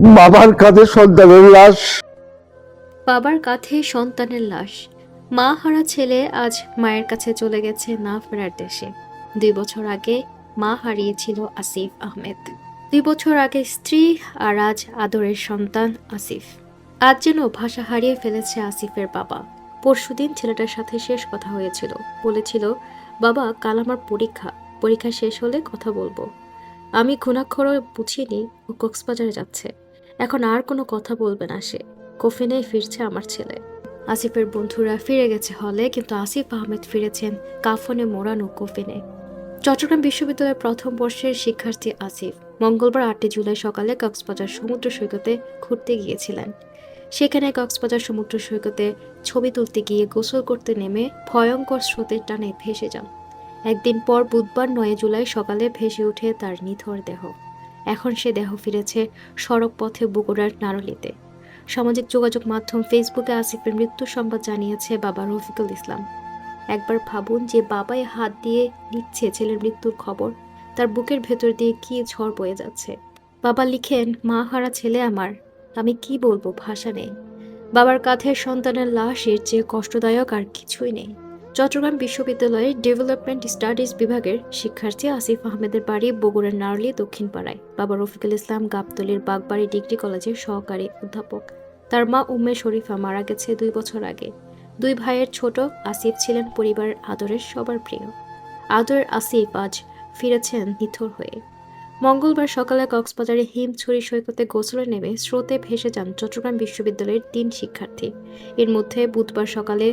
বাবার কাঁধে সন্তানের লাশ। বাবার কাঁধে সন্তানের লাশ। মা হারা ছেলে আজ মায়ের কাছে চলে গেছে না ফেরার দেশে। দুই বছর আগে মা হারিয়েছিল আসিফ আহমেদ। দুই বছর আগে স্ত্রী আর আজ আদরের সন্তান আসিফ। আজ যেন ভাষা হারিয়ে ফেলেছে আসিফের বাবা। পরশুদিন ছেলেটার সাথে শেষ কথা হয়েছিল। বলেছিল, বাবা, কাল আমার পরীক্ষা। পরীক্ষা শেষ হলে কথা বলব। আমি ঘুণাক্ষরও বুঝিনি ও কক্সবাজারে যাচ্ছে। এখন আর কোনো কথা বলবে না সে। কফিনে ফিরছে আমার ছেলে। আসিফের বন্ধুরা ফিরে গেছে হলে, কিন্তু আসিফ আহমেদ ফিরেছেন কাফনে মোড়ানো কফিনে। চট্টগ্রাম বিশ্ববিদ্যালয়ের প্রথম বর্ষের শিক্ষার্থী আসিফ মঙ্গলবার আটই জুলাই সকালে কক্সবাজার সমুদ্র সৈকতে ঘুরতে গিয়েছিলেন। সেখানে কক্সবাজার সমুদ্র সৈকতে ছবি তুলতে গিয়ে গোসল করতে নেমে ভয়ঙ্কর স্রোতের টানে ভেসে যান। একদিন পর বুধবার নয় জুলাই সকালে ভেসে ওঠে তার নিথর দেহ। এখন সে দেহ ফিরেছে সড়ক পথে বগুড়ার নারলিতে। সামাজিক যোগাযোগ মাধ্যম ফেসবুকে আসিফের মৃত্যু সংবাদ জানিয়েছে বাবা রফিকুল ইসলাম। একবার ভাবুন যে বাবাই হাত দিয়ে লিখছে ছেলের মৃত্যুর খবর, তার বুকের ভেতর দিয়ে কি ঝড় বয়ে যাচ্ছে। বাবা লিখেন, মা হারা ছেলে আমার, আমি কি বলব ভাষা নেই। বাবার কাঁধের সন্তানের লাশ, এর চেয়ে কষ্টদায়ক আর কিছুই নেই। চট্টগ্রাম বিশ্ববিদ্যালয়ের ডেভেলপমেন্ট স্টাডিজ বিভাগের শিক্ষার্থী আসিফ আহমেদের বাড়ি বগুড়ার নারলি দক্ষিণ পাড়ায় বাবা রফিকুল ইসলাম গাবতলির বাগবাড়ি ডিগ্রি কলেজের সহকারী অধ্যাপক। তার মা উম্মে শরীফা মারা গেছে দুই বছর আগে। দুই ভাইয়ের ছোট আসিফ ছিলেন পরিবারের আদরের সবার প্রিয়। আদরের আসিফ আজ ফিরেছেন নিথর হয়ে। মঙ্গলবার সকালে কক্সবাজারে হিমছড়ি সৈকতে গোসলে নেমে স্রোতে ভেসে যান চট্টগ্রাম বিশ্ববিদ্যালয়ের তিন শিক্ষার্থী। এর মধ্যে বুধবার সকালে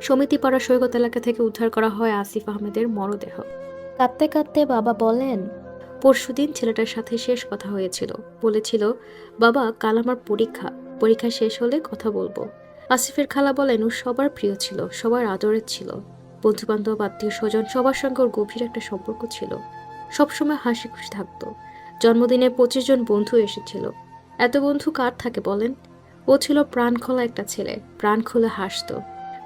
সমিতিপাড়া সৈকত এলাকা থেকে উদ্ধার করা হয় আসিফ আহমেদের মরদেহ। কাঁদতে কাঁদতে বাবা বলেন, পরশুদিন ছেলেটার সাথে শেষ কথা হয়েছিল। বলেছিল, বাবা, কাল আমার পরীক্ষা। পরীক্ষা শেষ হলে কথা বলব। আসিফের খালা বলেন, ও সবার প্রিয় ছিল, সবার আদরের ছিল। বন্ধু বান্ধব আত্মীয় স্বজন, সবার সঙ্গে ওর গভীর একটা সম্পর্ক ছিল। সবসময় হাসি খুশি থাকতো। জন্মদিনে পঁচিশ জন বন্ধু এসেছিল। এত বন্ধু কার থাকে বলেন? ও ছিল প্রাণ খোলা একটা ছেলে। প্রাণ খুলে হাসতো।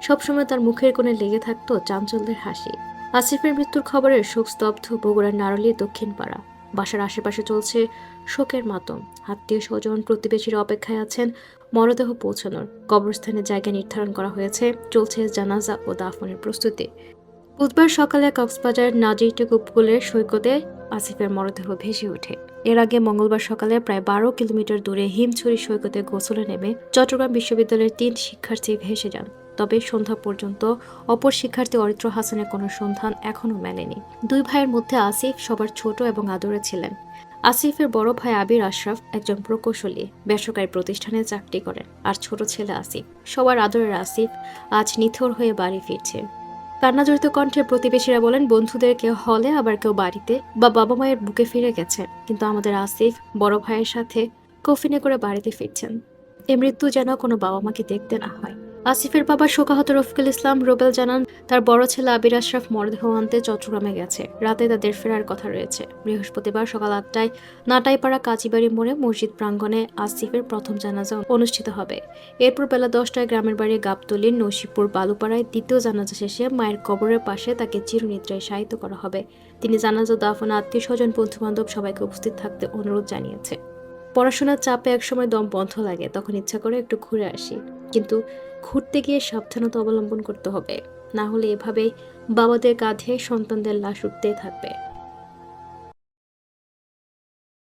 সবসময় তার মুখের কোণে লেগে থাকতো চাঞ্চল্যের হাসি। আসিফের মৃত্যুর খবরে শোক স্তব্ধ বগুড়ার নারলী দক্ষিণ পাড়া। বাসার আশেপাশে চলছে শোকের মাতম। আত্মীয় স্বজন, প্রতিবেশীর অপেক্ষায় আছেন মরদেহ পৌঁছানোর। কবরস্থানের জায়গা নির্ধারণ করা হয়েছে। চলছে জানাজা ও দাফনের প্রস্তুতি। বুধবার সকালে কক্সবাজার নাজিরটেক উপকূলের সৈকতে আসিফের মরদেহ ভেসে ওঠে। এর আগে মঙ্গলবার সকালে প্রায় বারো কিলোমিটার দূরে হিমছড়ি সৈকতে গোসলে নেমে চট্টগ্রাম বিশ্ববিদ্যালয়ের তিন শিক্ষার্থী ভেসে যান। তবে সন্ধ্যা পর্যন্ত অপর শিক্ষার্থী অরিত্র হাসানের কোনো সন্ধান এখনও মেলেনি। দুই ভাইয়ের মধ্যে আসিফ সবার ছোট এবং আদরে ছিলেন। আসিফের বড় ভাই আবির আশরাফ একজন প্রকৌশলী, বেসরকারি প্রতিষ্ঠানে চাকরি করেন, আর ছোট ছেলে আসিফ। সবার আদরের আসিফ আজ নিথর হয়ে বাড়ি ফিরছে। কান্নাজড়িত কণ্ঠে প্রতিবেশীরা বলেন, বন্ধুদের কেউ হলে আবার কেউ বাড়িতে বা বাবা মায়ের বুকে ফিরে গেছেন। কিন্তু আমাদের আসিফ বড় ভাইয়ের সাথে কফিনে করে বাড়িতে ফিরছেন। এ মৃত্যু যেন কোনো বাবা মাকে দেখতে না হয়। আসিফের বাবা শোকাহত রফিকুল ইসলাম রোবেল জানান, তার বড় ছেলে আবির আশরাফ মরদেহ আনতে চট্টগ্রামে গেছে। রাতে তাদের ফেরার কথা রয়েছে। বৃহস্পতিবার সকাল আটটায় নাটাইপাড়া কাজীবাড়ি মোড়ে মসজিদ প্রাঙ্গণে আসিফের প্রথম জানাজা অনুষ্ঠিত হবে। এরপর বেলা দশটায় গ্রামের বাড়ি গাবতলির নসিপুর বালুপাড়ায় দ্বিতীয় জানাজা শেষে মায়ের কবরের পাশে তাকে চিরনিদ্রায় শায়িত করা হবে। তিনি জানাজা দাফন আত্মীয় স্বজন বন্ধু বান্ধব সবাইকে উপস্থিত থাকতে অনুরোধ জানিয়েছে। পড়াশোনার চাপে একসময় দম বন্ধ লাগে, তখন ইচ্ছা করে একটু ঘুরে আসি। কিন্তু ঘুরতে গিয়ে সাবধানতা অবলম্বন করতে হবে। না হলে এভাবে বাবাদের কাঁধে সন্তানদের লাশ উঠতে থাকবে।